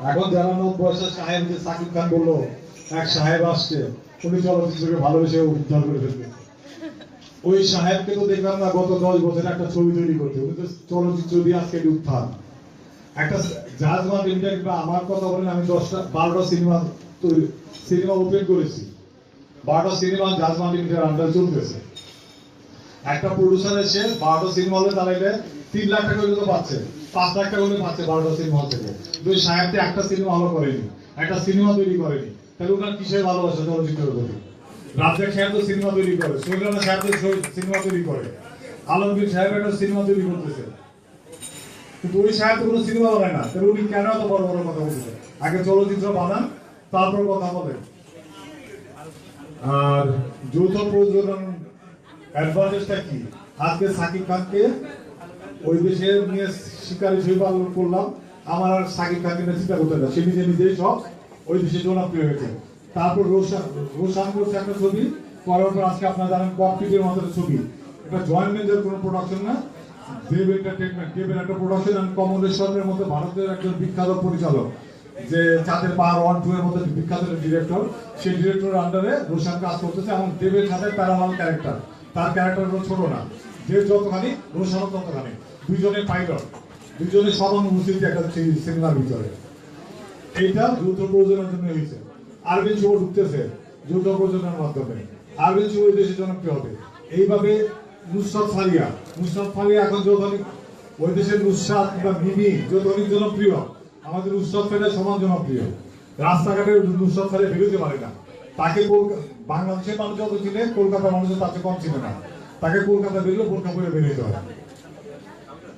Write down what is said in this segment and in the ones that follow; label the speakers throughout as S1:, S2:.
S1: এখন যারা নব বয়সের সাহেব যে সাকিব খান বলল, এক সাহেব আসছে, উনি চলচ্চিত্রকে ভালোবেসে উদ্ধার করে ফেলবে। ওই সাহেবকে তো দেখলাম না, গত দশ বছর একটা ছবি তৈরি করতে উনি তো চলচ্চিত্র দিয়ে আজকে উত্থান। একটা জাজমান বা আমার কথা বলেন, আমি দশটা, বারোটা সিনেমা তৈরি, সিনেমা ওপেন করেছি। বারোটা সিনেমা জাজমান লিমিটেড আন্ডার চলতেছে। একটা প্রডিউসার এসে বারোটা সিনেমা হলে দাঁড়াইলে তিন লাখ টাকা পর্যন্ত পাচ্ছে। পাঁচ লাখ টাকা করে পাচ্ছে বারোটা সিনেমা থেকে দুই সাহেবতে একটা সিনেমা হলও করেনি, একটা সিনেমা তৈরি করেনি। তাহলে ওনার কিসের ভালোবাসা, চলচ্চিত্রের প্রতি? রাজ্জাক সাহেব তো সিনেমা তৈরি করে সৈরানা সাহেব তো সিনেমা তৈরি করে। আলমগীর সাহেব একটা সিনেমা তৈরি করতেছে। কিন্তু ওই সাহেব তো কোনো সিনেমা বানায় না। তাহলে উনি কেন এত বড় বড় কথা বলতেছে? আগে চলচ্চিত্র বানান, তারপর কথা বলেন। আর যৌথ প্রযোজন অ্যাডভান্টেজটা কি? আজকে সাকিব খানকে ওই দেশে নিয়ে শিকারি ছবি পালন করলাম। আমার আর সাকিব খানকে চিন্তা করতে না। সে নিজে নিজেই সব ওই দেশে জনপ্রিয় হয়েছে। তারপর রোশান রোশান করছে একটা ছবি। করার পর আজকে আপনারা জানেন ককপিটের মতো ছবি। এটা জয়েন্ট ভেঞ্চার কোনো প্রোডাকশন না। দেব এন্টারটেনমেন্ট দেবের একটা প্রোডাকশন আর কমলেশ্বরের মতো ভারতের একজন বিখ্যাত পরিচালক। যে চাঁদের পাহাড় ওয়ান টু এর মধ্যে বিখ্যাত ডিরেক্টর সেই ডিরেক্টরের আন্ডারে রোশান কাজ করতেছে। এবং দেবের সাথে প্যারালাল ক্যারেক্টার তার ক্যারেক্টার ছোট না। দেব যতখানি, রোশানও ততখানি। দুইজনে পাইলট দুইজনে সমানুভূতি একটা সি- সিনেমার ভিতরে। এইটা যৌথ প্রযোজনের জন্য হয়েছে। আরবিন শুভ ঢুকতেছে যৌথ প্রযোজনের মাধ্যমে। আরবিন শুভ দেশে জনপ্রিয় হবে। এইভাবে নুসরাত ফারিয়া নুসরাত ফারিয়া এখন যৌথনিক ওই দেশের নুসরাত বা মিমি যৌথনিক জনপ্রিয়। আমাদের নুসরাত ফারিয়া সমান জনপ্রিয়। রাস্তাঘাটে নুসরাত ফারিয়া বেরোতে পারে না। তাকে বাংলাদেশের মানুষ যত চিনে, কলকাতার মানুষের তাকে কম চিনে না। তাকে কলকাতা বেরোলে বোরখা করে বেরোতে হয়।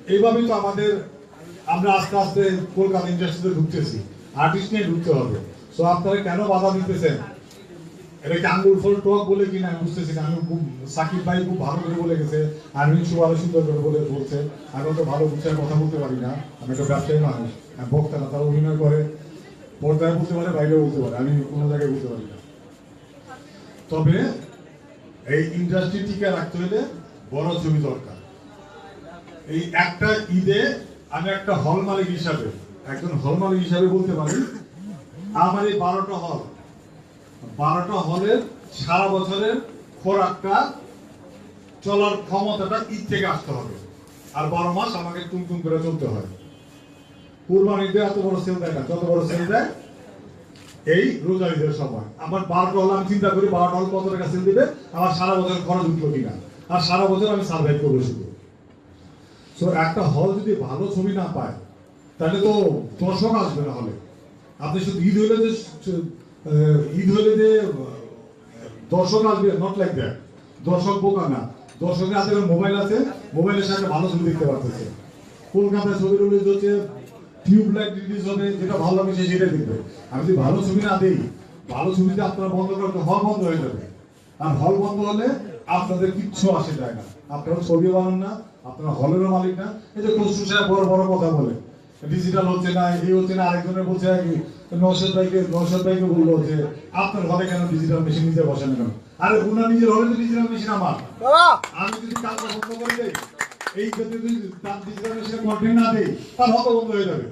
S1: এইভাবেই তো আমাদের, আমরা আস্তে আস্তে কলকাতা ইন্ডাস্ট্রিতে ঢুকতেছি। আর্টিস্ট নিয়ে ঢুকতে হবে। তো আপনারা কেন বাধা দিতেছেন? এটা কি আঙ্গুল ফল টক বলে কি না? আমি বুঝতেছি না। আমি খুব, সাকিব ভাই খুব ভালো করে বলে গেছে। আরবিন শুভ আরও সুন্দর করে বলে বলছে। আমি তো ভালো বুঝে কথা বলতে পারি না। আমি একটা ব্যবসায়ী মানুষ। আমি বক্তা না তারা অভিনয় করে। পর্দায় বলতে পারে, বাইরেও বলতে পারে। আমি কোনো জায়গায় বলতে পারি না। তবে এই ইন্ডাস্ট্রি টিকে রাখতে হলে বড় ছবি দরকার। এই একটা ঈদে আমি একটা হল মালিক হিসাবে, একজন হল মালিক হিসাবে বলতে পারি, আমার এই বারোটা হল। বারোটা হলের সারা বছরের খোরাকটা, চলার ক্ষমতাটা ঈদ থেকে আসতে হবে। আর বারো মাস আমাকে টুমটুম করে চলতে হয়। কুরবান ঈদে এত বড় সেল দেয় না, যত বড় সেল দেয়, এই রোজা ঈদের সময়। আমার বারোটা হল, আমি চিন্তা করি বারোটা হল কত টাকা সেল দিবে, আমার সারা বছর খরচ উঠল কিনা। আর সারা বছর আমি সার্ভাইভ করব শুধু। একটা হল যদি ভালো ছবি না পায়, তাহলে তো দর্শক আসবে না হলে। আপনি শুধু ঈদ হলে যে ঈদ হলে যে দর্শক আসবে নট লাইক দ্যাট দর্শক বোকা না। দর্শকের হাতে মোবাইল আছে, মোবাইলের সাথে ভালো ছবি দেখতে পারতেছে। কলকাতায় ছবি রিলিজ হচ্ছে টিউব লাইট রিলিজ হবে, যেটা ভালো লাগে সে সেটা দেখবে। আমি যদি ভালো ছবি না দিই, ভালো ছবিতে আপনারা বন্ধ করতে হল বন্ধ হয়ে যাবে। আর হল বন্ধ হলে আপনাদের কিচ্ছু আসে যায় না। আপনারা ছবি বানান না আপনারা হলেরও মালিক না এই যে সাহেব বড় বড় কথা বলে। ডিজিটাল হচ্ছে না এই হচ্ছে না আরেকজনের বলছে কি নৌশদ ভাইকে নৌশদ ভাইকে বলল যে আপনার ঘরে কেন ডিজিটাল মেশিন নিজে বসেন কেন আরে উনা নিজের হলে ডিজিটাল মেশিন আমার। আমি যদি কাজটা বন্ধ করে দেই এই ক্ষেত্রে যদি তার ডিজিটাল মেশিনে কন্টেন্ট না দেই তার হত বন্ধ হয়ে যাবে।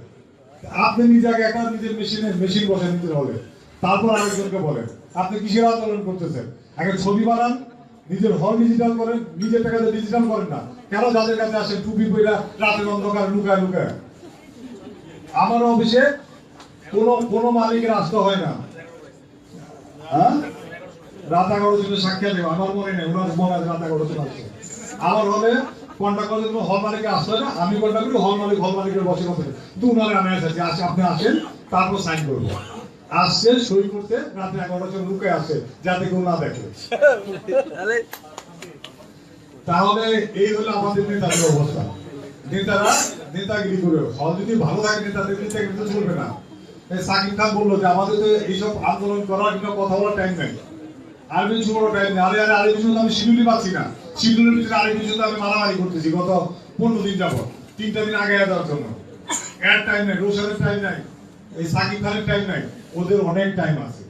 S1: আপনি নিজে আগে একটা নিজের মেশিনে মেশিন বসেন নিজের হলে তারপর আরেকজনকে বলেন। আপনি কিসের আন্দোলন করতেছেন? আগে ছবি বানান নিজের হল ডিজিটাল করেন, নিজের টাকাতে ডিজিটাল করেন না। কেন যাদের কাছে আসেন? টুপি পইরা রাতের অন্ধকার লুকায় লুকায়। আমার অফিসে কোনো কোনো মালিকের আসতে হয় না। হ্যাঁ? রাত এগারো দেবো আমার মনে নেই, ওনার মনে আছে রাত এগারো জন আসছে আমার হলে কন্ট্যাক্ট করলে কোনো হল মালিকে আসতে হয় না, আমি কন্ট্যাক্ট করি হল মালিক হল মালিকের বসে বসে দু উনারে আমি এসেছি আসে আপনি আসেন, তারপর সাইন করব। আসছে সই করতে রাতে এগারোটা লুকে আসে যাতে কেউ না দেখে। তাহলে এই হলো আমাদের নেতাদের অবস্থা। নেতারা নেতাগিরি করে হল যদি ভালো থাকে নেতাদের নেতাগিরি তো চলবে না। সাকিব খান বলল যে আমাদের তো এইসব আন্দোলন করার কিংবা কথা বলার টাইম নেই। আর কিছু বড় টাইম নেই। আরে আরে আরে কিছু আমি শিডিউলই পাচ্ছি না। শিডিউলের ভিতরে আরে কিছু আমি মারামারি করতেছি গত পনেরো দিন যাবত তিনটা দিন আগে দেওয়ার জন্য। এর টাইম নাই রোশনের টাইম নাই। এই সাকিব খানের টাইম নাই, ওদের অনেক টাইম আছে,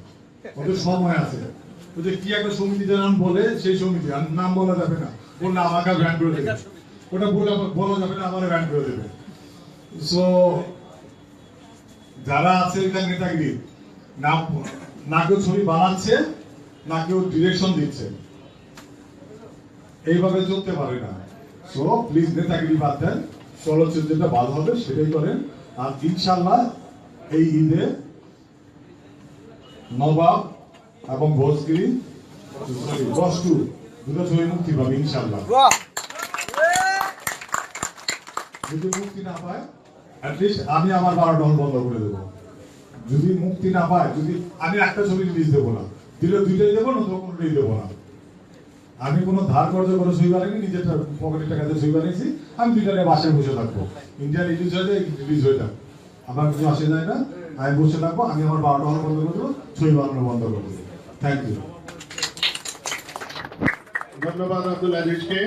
S1: ওদের সময় আছে। ওদের কি একটা নাম বলে, সেই সমিতি, আর নাম বলা যাবে না। বললে আমাকে ব্যান করে দেবে। ওটা বলে বলা যাবে না, আমার ব্যান করে দেবে। সো যারা আছে এখানে নেতাগিরি না না কেউ ছবি বানাচ্ছে, না কেউ ডিরেকশন দিচ্ছে। এইভাবে চলতে পারে না। সো প্লিজ নেতাগিরি বাদ দেন। চলচ্চিত্র যেটা ভালো হবে, সেটাই করেন। আর ইনশাল্লাহ এই ঈদে নবাব এবং ভোজগিরি বস্তু দুটো ছবি মুক্তি পাবে ইনশাল্লাহ যদি মুক্তি না পায় অ্যাটলিস্ট আমি আমার বারোটা হল বন্ধ করে দেবো। যদি মুক্তি না পায় যদি আমি একটা ছবি রিলিজ দেবো না দিলে দুইটাই দেবো না তো কোনোটাই দেবো না। আমি কোনো ধার কর্জ করে ছবি বানাইনি নিজের পকেটের টাকাতে ছবি বানিয়েছি আমি দুইটা নিয়ে বাসায় বসে থাকব। ইন্ডিয়া রিলিজ হয়ে যায় রিলিজ হয়ে থাকব। আমার কিছু আসে যায় না। আমি বসে থাকব, আমি আমার বারোটা হল বন্ধ করে দেবো ছবি বানানো বন্ধ করে দেবো থ্যাংক ইউ
S2: ধন্যবাদ আব্দুল আজিজকে।